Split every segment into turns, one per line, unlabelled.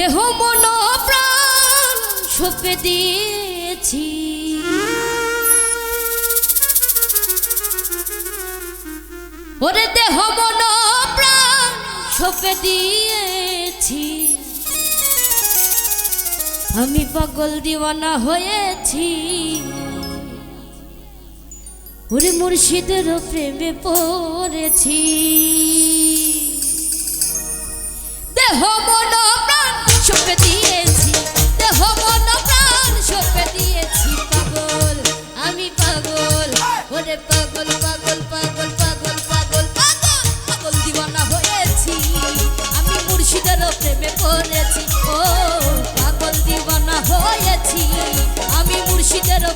দেহ মন প্রাণ সপে দিয়েছি। ওরে দেহ মন প্রাণ সপে দিয়েছি। আমি পাগল দিওয়ানা হয়েছি। ওরে মুর্শিদের প্রেমে পড়েছি। দেহ মন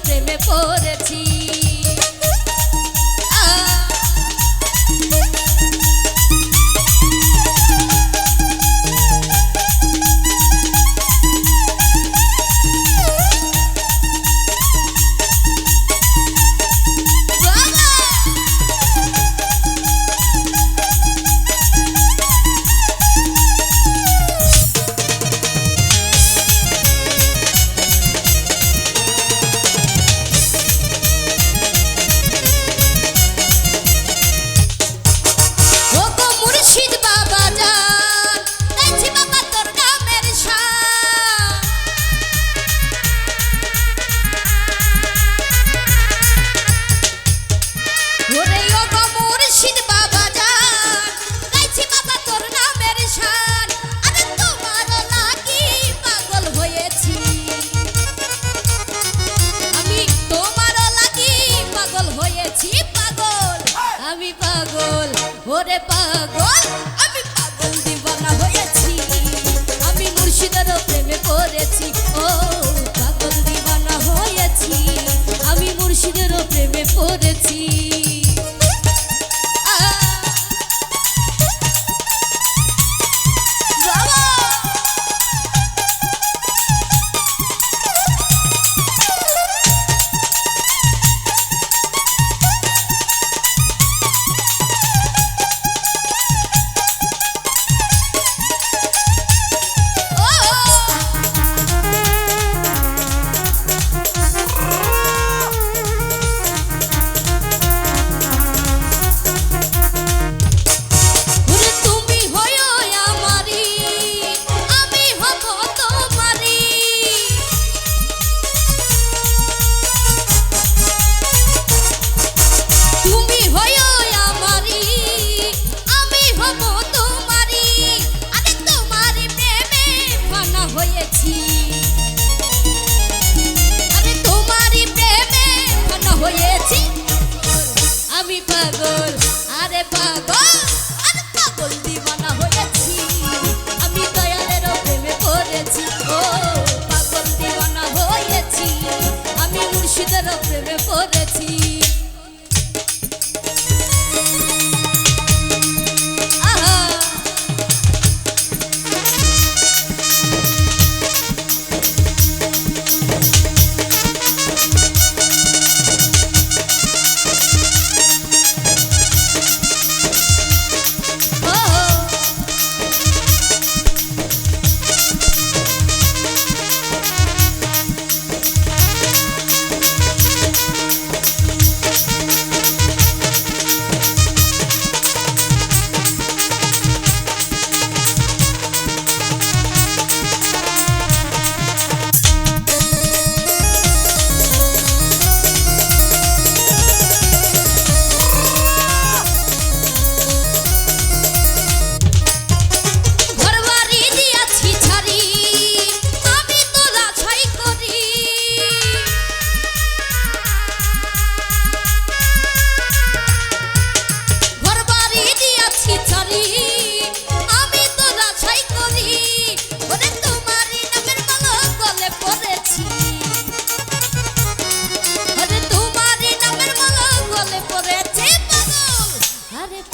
প্রেমে পড়েছি। পাগল ওরে পাগল। আমি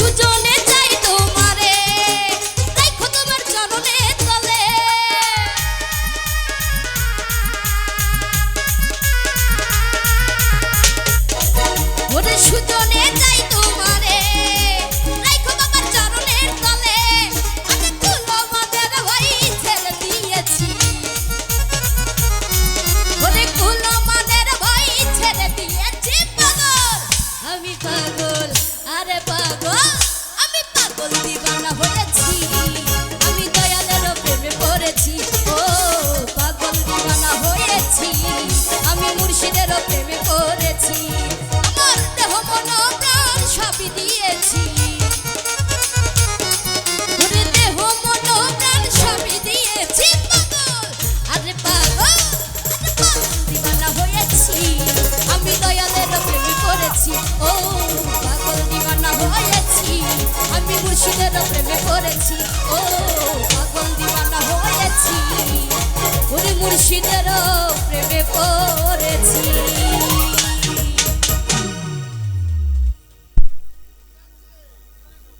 Chucho